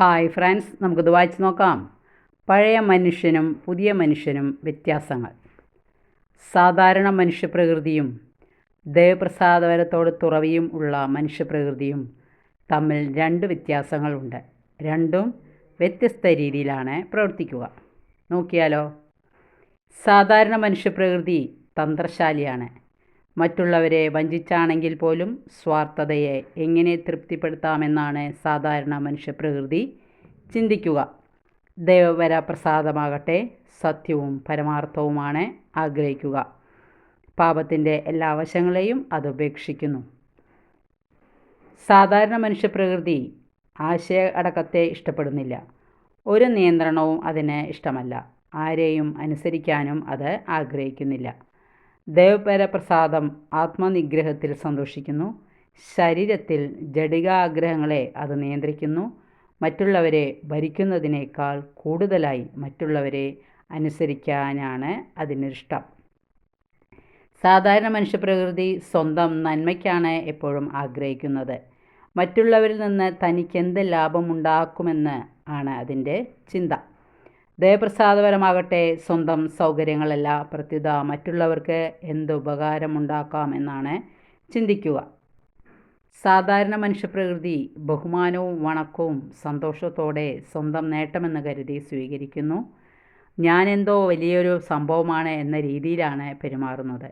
Hi friends നമുക്കിത് വായിച്ച് നോക്കാം. പഴയ മനുഷ്യനും പുതിയ മനുഷ്യനും വ്യത്യാസങ്ങൾ. സാധാരണ മനുഷ്യപ്രകൃതിയും ദേവപ്രസാദപരത്തോട് തുറവിയും ഉള്ള മനുഷ്യപ്രകൃതിയും തമ്മിൽ രണ്ട് വ്യത്യാസങ്ങളുണ്ട്. രണ്ടും വ്യത്യസ്ത രീതിയിലാണ് പ്രവർത്തിക്കുക. നോക്കിയാലോ? സാധാരണ മനുഷ്യപ്രകൃതി തന്ത്രശാലിയാണ്. മറ്റുള്ളവരെ വഞ്ചിച്ചാണെങ്കിൽ പോലും സ്വാർത്ഥതയെ എങ്ങനെ തൃപ്തിപ്പെടുത്താമെന്നാണ് സാധാരണ മനുഷ്യപ്രകൃതി ചിന്തിക്കുക. ദൈവവര പ്രസാദമാകട്ടെ സത്യവും പരമാർത്ഥവുമാണ് ആഗ്രഹിക്കുക. പാപത്തിന്റെ എല്ലാ വശങ്ങളെയും അത് ഉപേക്ഷിക്കുന്നു. സാധാരണ മനുഷ്യപ്രകൃതി ആശയ അടക്കത്തെ ഇഷ്ടപ്പെടുന്നില്ല. ഒരു നിയന്ത്രണവും അതിന് ഇഷ്ടമല്ല. ആരെയും അനുസരിക്കാനും അത് ആഗ്രഹിക്കുന്നില്ല. ദേവപരപ്രസാദം ആത്മനിഗ്രഹത്തിൽ സന്തോഷിക്കുന്നു. ശരീരത്തിൽ ജടികാഗ്രഹങ്ങളെ അത് നിയന്ത്രിക്കുന്നു. മറ്റുള്ളവരെ ഭരിക്കുന്നതിനേക്കാൾ കൂടുതലായി മറ്റുള്ളവരെ അനുസരിക്കാനാണ് അതിനിഷ്ടം. സാധാരണ മനുഷ്യപ്രകൃതി സ്വന്തം നന്മയ്ക്കാണ് എപ്പോഴും ആഗ്രഹിക്കുന്നത്. മറ്റുള്ളവരിൽ നിന്ന് തനിക്കെന്ത് ലാഭമുണ്ടാക്കുമെന്ന് ആണ് അതിന്റെ ചിന്ത. ദയപ്രസാദപരമാകട്ടെ സ്വന്തം സൗകര്യങ്ങളല്ല പ്രത്യുത മറ്റുള്ളവർക്ക് എന്ത് ഉപകാരമുണ്ടാക്കാം എന്നാണ് ചിന്തിക്കുക. സാധാരണ മനുഷ്യപ്രകൃതി ബഹുമാനവും വണക്കവും സന്തോഷത്തോടെ സ്വന്തം നേട്ടമെന്ന് കരുതി സ്വീകരിക്കുന്നു. ഞാനെന്തോ വലിയൊരു സംഭവമാണ് എന്ന രീതിയിലാണ് പെരുമാറുന്നത്.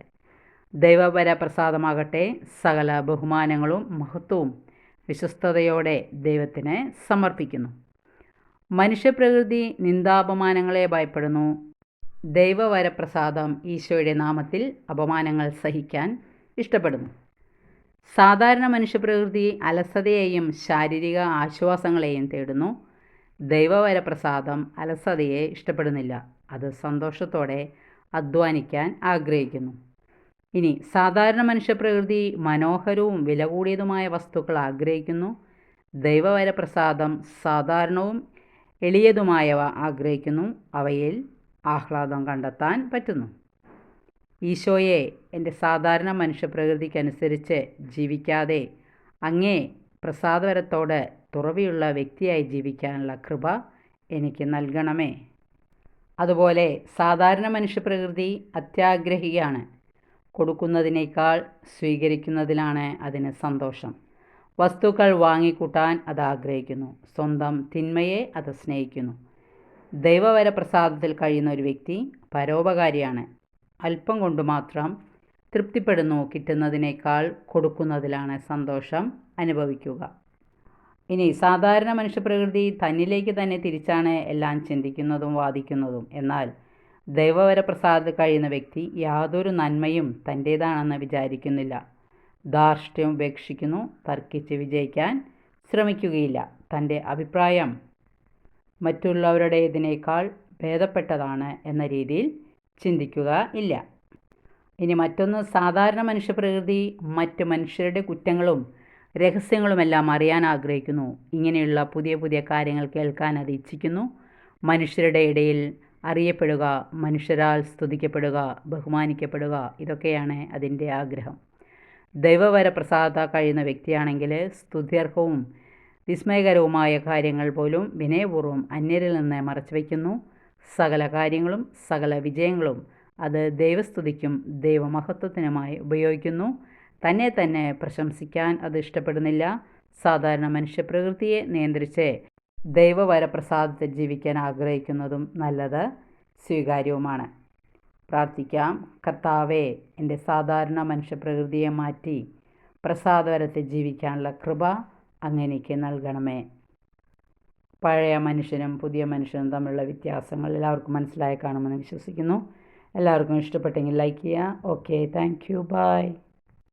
ദൈവപര പ്രസാദമാകട്ടെ സകല ബഹുമാനങ്ങളും മഹത്വവും വിശ്വസ്തയോടെ ദൈവത്തിന് സമർപ്പിക്കുന്നു. മനുഷ്യപ്രകൃതി നിന്ദാപമാനങ്ങളെ ഭയപ്പെടുന്നു. ദൈവവരപ്രസാദം ഈശോയുടെ നാമത്തിൽ അപമാനങ്ങൾ സഹിക്കാൻ ഇഷ്ടപ്പെടുന്നു. സാധാരണ മനുഷ്യപ്രകൃതി അലസതയെയും ശാരീരിക ആശ്വാസങ്ങളെയും തേടുന്നു. ദൈവവരപ്രസാദം അലസതയെ ഇഷ്ടപ്പെടുന്നില്ല. അത് സന്തോഷത്തോടെ അധ്വാനിക്കാൻ ആഗ്രഹിക്കുന്നു. ഇനി സാധാരണ മനുഷ്യപ്രകൃതി മനോഹരവും വില കൂടിയതുമായ വസ്തുക്കൾ ആഗ്രഹിക്കുന്നു. ദൈവവരപ്രസാദം സാധാരണവും എളിയതുമായവ ആഗ്രഹിക്കുന്നു. അവയിൽ ആഹ്ലാദം കണ്ടെത്താൻ പറ്റുന്നു. ഈശോയെ എന്റെ സാധാരണ മനുഷ്യപ്രകൃതിക്കനുസരിച്ച് ജീവിക്കാതെ അങ്ങേ പ്രസാദപരത്തോട് തുറവിയുള്ള വ്യക്തിയായി ജീവിക്കാനുള്ള കൃപ എനിക്ക് നൽകണമേ. അതുപോലെ സാധാരണ മനുഷ്യപ്രകൃതി അത്യാഗ്രഹിയാണ്. കൊടുക്കുന്നതിനേക്കാൾ സ്വീകരിക്കുന്നതിലാണ് അതിന് സന്തോഷം. വസ്തുക്കൾ വാങ്ങിക്കൂട്ടാൻ അത് ആഗ്രഹിക്കുന്നു. സ്വന്തം തിന്മയെ അത് സ്നേഹിക്കുന്നു. ദൈവവര പ്രസാദത്തിൽ കഴിയുന്ന ഒരു വ്യക്തി പരോപകാരിയാണ്. അല്പം കൊണ്ട് മാത്രം തൃപ്തിപ്പെടുന്നു കിട്ടുന്നതിനേക്കാൾ കൊടുക്കുന്നതിലാണ് സന്തോഷം അനുഭവിക്കുക. ഇനി സാധാരണ മനുഷ്യപ്രകൃതി തന്നിലേക്ക് തന്നെ തിരിച്ചാണ് എല്ലാം ചിന്തിക്കുന്നതും വാദിക്കുന്നതും. എന്നാൽ ദൈവവര പ്രസാദത്തിൽ കഴിയുന്ന വ്യക്തി യാതൊരു നന്മയും തന്റേതാണെന്ന് വിചാരിക്കുന്നില്ല. ധാർഷ്ട്യം ഉപേക്ഷിക്കുന്നു തർക്കിച്ച് വിജയിക്കാൻ ശ്രമിക്കുകയില്ല. തന്റെ അഭിപ്രായം മറ്റുള്ളവരുടേതിനേക്കാൾ ഭേദപ്പെട്ടതാണ് എന്ന രീതിയിൽ ചിന്തിക്കുക ഇല്ല. ഇനി മറ്റൊന്ന് സാധാരണ മനുഷ്യപ്രകൃതി മറ്റ് മനുഷ്യരുടെ കുറ്റങ്ങളും രഹസ്യങ്ങളുമെല്ലാം അറിയാൻ ആഗ്രഹിക്കുന്നു. ഇങ്ങനെയുള്ള പുതിയ പുതിയ കാര്യങ്ങൾ കേൾക്കാൻ അത് ഇച്ഛിക്കുന്നു. മനുഷ്യരുടെ ഇടയിൽ അറിയപ്പെടുക മനുഷ്യരാൽ സ്തുതിക്കപ്പെടുക ബഹുമാനിക്കപ്പെടുക ഇതൊക്കെയാണ് അതിന്റെ ആഗ്രഹം. ദൈവവരപ്രസാദ കഴിയുന്ന വ്യക്തിയാണെങ്കിൽ സ്തുത്യർഹവും വിസ്മയകരവുമായ കാര്യങ്ങൾ പോലും വിനയപൂർവം അന്യരിൽ നിന്ന് മറച്ചുവെക്കുന്നു സകല കാര്യങ്ങളും സകല വിജയങ്ങളും അത് ദൈവസ്തുതിക്കും ദൈവമഹത്വത്തിനുമായി ഉപയോഗിക്കുന്നു. തന്നെ തന്നെ പ്രശംസിക്കാൻ അത് ഇഷ്ടപ്പെടുന്നില്ല. സാധാരണ മനുഷ്യപ്രകൃതിയെ നിയന്ത്രിച്ച് ദൈവവരപ്രസാദത്തിൽ ജീവിക്കാൻ ആഗ്രഹിക്കുന്നതും നല്ലത് സ്വീകാര്യവുമാണ്. പ്രാർത്ഥിക്കാം. കർത്താവേ എന്റെ സാധാരണ മനുഷ്യപ്രകൃതിയെ മാറ്റി പ്രസാദവരത്തെ ജീവിക്കാനുള്ള കൃപ അങ്ങനെക്ക് നൽകണമേ. പഴയ മനുഷ്യനും പുതിയ മനുഷ്യനും തമ്മിലുള്ള വ്യത്യാസങ്ങൾ എല്ലാവർക്കും മനസ്സിലായി കാണുമെന്ന് വിശ്വസിക്കുന്നു. എല്ലാവർക്കും ഇഷ്ടപ്പെട്ടെങ്കിൽ ലൈക്ക് ചെയ്യുക. Okay thank you. ബൈ.